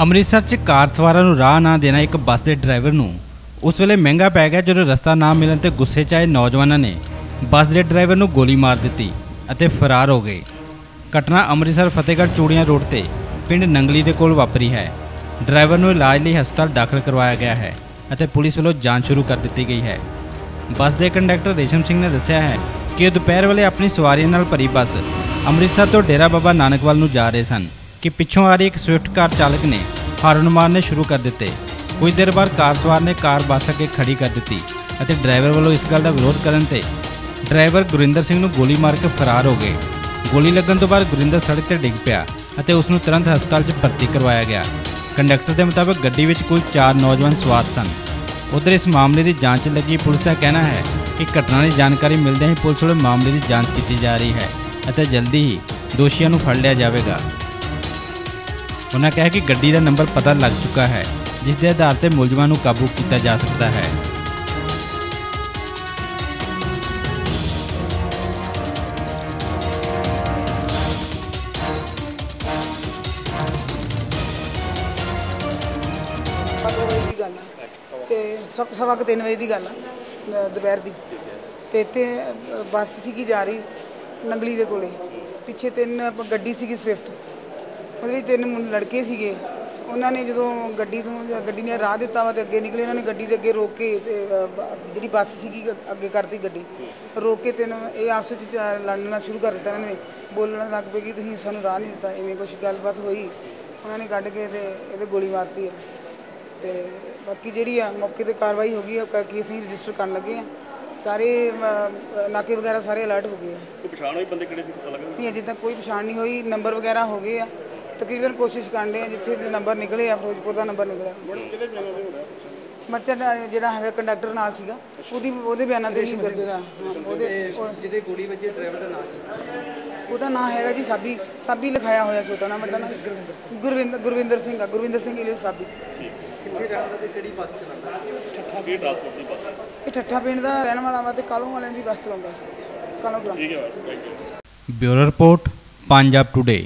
ਅੰਮ੍ਰਿਤਸਰ 'ਚ ਕਾਰ ਸਵਾਰਾਂ ਨੂੰ ਰਾਹ ਨਾ ਦੇਣਾ ਇੱਕ ਬੱਸ ਦੇ ਡਰਾਈਵਰ ਨੂੰ। ਉਸ ਵੇਲੇ ਮਹਿੰਗਾ ਪੈ ਗਿਆ ਜਦੋਂ ਰਸਤਾ ਨਾ ਮਿਲਣ ਤੇ ਗੁੱਸੇ 'ਚ ਆਏ ਨੌਜਵਾਨਾਂ ਨੇ ਬੱਸ ਦੇ ਡਰਾਈਵਰ ਨੂੰ ਗੋਲੀ ਮਾਰ ਦਿੱਤੀ ਅਤੇ ਫਰਾਰ ਹੋ ਗਏ। ਘਟਨਾ ਅੰਮ੍ਰਿਤਸਰ, ਫਤਿਹਗੜ੍ਹ, ਚੂੜੀਆਂ ਰੋਡ ਤੇ ਪਿੰਡ ਨੰਗਲੀ ਦੇ ਕੋਲ ਵਾਪਰੀ ਹੈ। ਡਰਾਈਵਰ ਨੂੰ ਇਲਾਜ ਲਈ ਹਸਪਤਾਲ ਦਾਖਲ ਕਰਵਾਇਆ ਗਿਆ ਹੈ ਅਤੇ ਪੁਲਿਸ ਵੱਲੋਂ ਜਾਂਚ ਸ਼ੁਰੂ ਕਰ ਦਿੱਤੀ ਗਈ ਹੈ। ਬੱਸ ਦੇ ਕੰਡਕਟਰ ਰੇਸ਼ਮ ਸਿੰਘ ਨੇ ਦੱਸਿਆ ਹੈ ਕਿ ਉਹ ਦੁਪਹਿਰ ਵੇਲੇ ਆਪਣੀ ਸਵਾਰੀਆਂ ਨਾਲ ਭਰੀ ਬੱਸ ਅੰਮ੍ਰਿਤਸਰ ਤੋਂ ਡੇਰਾ ਬਾਬਾ ਨਾਨਕ ਵੱਲ ਨੂੰ ਜਾ ਰਹੇ ਸਨ। ਕਿ ਪਿੱਛੋਂ ਆ ਰਹੀ ਇੱਕ ਸਵਿਫਟ ਕਾਰ ਚਾਲਕ ਨੇ ਹਾਰਨ ਮਾਰਨੇ ਸ਼ੁਰੂ ਕਰ ਦਿੱਤੇ। ਕੁਝ ਦੇਰ ਬਾਅਦ ਕਾਰ ਸਵਾਰ ਨੇ ਕਾਰ ਬੱਸ ਅੱਗੇ ਖੜੀ ਕਰ ਦਿੱਤੀ ਅਤੇ ਡਰਾਈਵਰ ਵੱਲੋਂ ਇਸ ਗੱਲ ਦਾ ਵਿਰੋਧ ਕਰਨ ਤੇ ਡਰਾਈਵਰ ਗੁਰਿੰਦਰ ਸਿੰਘ ਨੂੰ ਗੋਲੀ ਮਾਰ ਕੇ ਫਰਾਰ ਹੋ ਗਏ। ਗੋਲੀ ਲੱਗਣ ਤੋਂ ਬਾਅਦ ਗੁਰਿੰਦਰ ਸੜਕ ਤੇ ਡਿੱਗ ਪਿਆ ਅਤੇ ਉਸ ਨੂੰ ਤੁਰੰਤ ਹਸਪਤਾਲ 'ਚ ਭਰਤੀ ਕਰਵਾਇਆ ਗਿਆ। ਕੰਡਕਟਰ ਦੇ ਮੁਤਾਬਕ ਗੱਡੀ ਵਿੱਚ ਕੁੱਲ 4 ਨੌਜਵਾਨ ਸਵਾਰ ਸਨ। ਉਧਰ ਇਸ ਮਾਮਲੇ ਦੀ ਜਾਂਚ ਲੱਗੀ ਪੁਲਿਸ ਦਾ ਕਹਿਣਾ ਹੈ ਕਿ ਘਟਨਾ ਦੀ ਜਾਣਕਾਰੀ ਮਿਲਦਿਆਂ ਹੀ ਪੁਲਿਸ ਵੱਲੋਂ ਮਾਮਲੇ ਦੀ ਜਾਂਚ ਕੀਤੀ ਜਾ ਰਹੀ ਹੈ ਅਤੇ ਜਲਦੀ ਹੀ ਦੋਸ਼ੀਆਂ ਨੂੰ ਫੜ ਲਿਆ ਜਾਵੇਗਾ। ਉਹਨਾਂ ਕਿਹਾ ਕਿ ਗੱਡੀ ਦਾ ਨੰਬਰ ਪਤਾ ਲੱਗ ਚੁੱਕਾ ਹੈ, ਜਿਸ ਦੇ ਆਧਾਰ ਤੇ ਮੁਲਜ਼ਮਾਂ ਨੂੰ ਕਾਬੂ ਕੀਤਾ ਜਾ ਸਕਦਾ ਹੈ। ਤੇ ਸਵਾ ਕੁ ਤਿੰਨ ਵਜੇ ਦੀ ਗੱਲ ਆ ਦੁਪਹਿਰ ਦੀ। ਤੇ ਇੱਥੇ ਬੱਸ ਸੀਗੀ ਜਾ ਰਹੀ ਨੰਗਲੀ ਦੇ ਕੋਲੇ। ਪਿੱਛੇ ਤਿੰਨ ਗੱਡੀ ਸੀਗੀ ਸਵਿਫਟ। ਉਹਦੇ ਵਿੱਚ ਤਿੰਨ ਮੁੰ- ਲੜਕੇ ਸੀਗੇ। ਉਹਨਾਂ ਨੇ ਜਦੋਂ ਗੱਡੀ ਨੂੰ ਗੱਡੀ ਨੇ ਰਾਹ ਦਿੱਤਾ ਵਾ ਤੇ ਅੱਗੇ ਨਿਕਲੇ ਉਹਨਾਂ ਨੇ ਗੱਡੀ ਦੇ ਅੱਗੇ ਰੋਕ ਕੇ ਤੇ ਅ, ਬ- ਜਿਹੜੀ ਬੱਸ ਸੀਗੀ ਅੱਗੇ ਕਰਤੀ ਗੱਡੀ। ਰੋਕ ਕੇ ਤਿੰਨ ਇਹ ਆਪਸ ਵਿੱਚ ਚ- ਲੜਨਾ ਸ਼ੁਰੂ ਕਰ ਦਿੱਤਾ ਇਹਨਾਂ ਨੇ। ਬੋਲਣ ਲੱਗ ਪਏ ਕਿ ਤੁਸੀਂ ਸਾਨੂੰ ਰਾਹ ਨਹੀਂ ਦਿੱਤਾ ਐਵੇਂ ਕੁਝ ਗੱਲਬਾਤ ਹੋਈ। ਉਹਨਾਂ ਨੇ ਕੱਢ ਕੇ ਤੇ ਇਹਦੇ ਗੋਲੀ ਮਾਰਤੀ ਆ। ਤੇ ਬਾਕੀ ਜਿਹੜੀ ਆ ਮੌਕੇ ਤੇ ਕਾਰਵਾਈ ਹੋ ਗਈ ਆ ਕ- ਕੇਸ ਹੀ ਰਜਿਸਟਰ ਕਰਨ ਲੱਗੇ ਆ। ਸਾਰੇ ਅ, ਨਾਕੇ ਵਗੈਰਾ ਸਾਰੇ ਅਲਰਟ ਹੋ ਗਏ ਆ। ਕੋਈ ਪਛਾਣ ਹੋਈ? ਬੰਦੇ ਕਿਹੜੇ ਸੀ? ਪਤਾ ਲੱਗਾ? ਨਹੀਂ ਅਜੇ ਤੱਕ ਕੋਈ ਪਛਾਣ ਨਹੀਂ ਹੋਈ। ਨੰਬਰ ਵਗੈਰਾ ਹੋ ਗਏ ਆ। ਤਕਰੀਬਨ ਕੋਸ਼ਿਸ਼ ਕਰਦੇ ਆ ਜਿੱਥੇ ਦੇ ਨੰਬਰ ਨਿਕਲੇ ਆ ਫਿਰੋਜ਼ਪੁਰ ਦਾ ਨੰਬਰ ਨਿਕਲਿਆ। ਕਿਹਦੇ ਬਿਆਨਾਂ ਦੇ ਮਰਚੈਂਟ ਜਿਹੜਾ ਹੈਗਾ ਕੰਡਕਟਰ ਨਾਲ ਸੀਗਾ ਉਹਦੀ ਉਹਦੇ ਬਿਆਨਾਂ ਤੇ ਦਰਜ ਦਾ ਉਹਦੇ ਜਿਹਦੇ ਗੋਲੀ ਵੱਜੀ ਡਰਾਈਵਰ ਦਾ ਨਾਮ ਉਹਦਾ ਨਾਮ ਹੈਗਾ ਜੀ ਸਾਬੀ ਸਾਬੀ ਲਿਖਾਇਆ ਹੋਇਆ ਛੋਟਾ ਨਾਮ ਨਾਮ ਗੁਰਵਿੰਦਰ ਗੁਰਵਿੰਦਰ ਸਿੰਘ ਆ ਗੁਰਵਿੰਦਰ ਸਿੰਘ ਇਲੇ ਸਾਬੀ। ਕਿੱਥੇ ਜਾਂਦਾ ਤੇ ਕਿਹੜੀ ਬੱਸ ਚਲਾਉਂਦਾ? ਕੀ ਟ੍ਰਾਂਸਪੋਰਟ ਸੀ ਬਸ ਇਹ ਠੱਠਾ ਪਿੰਡ ਦਾ ਰਹਿਣ ਵਾਲਾ ਵਾ ਤੇ ਕਾਲੋਂ ਵਾਲਿਆਂ ਦੀ ਬੱਸ ਚਲਾਉਂਦਾ ਸੀ। ਕਾਲੋਂ ਠੀਕ ਹੈ thank you bureau report Punjab today.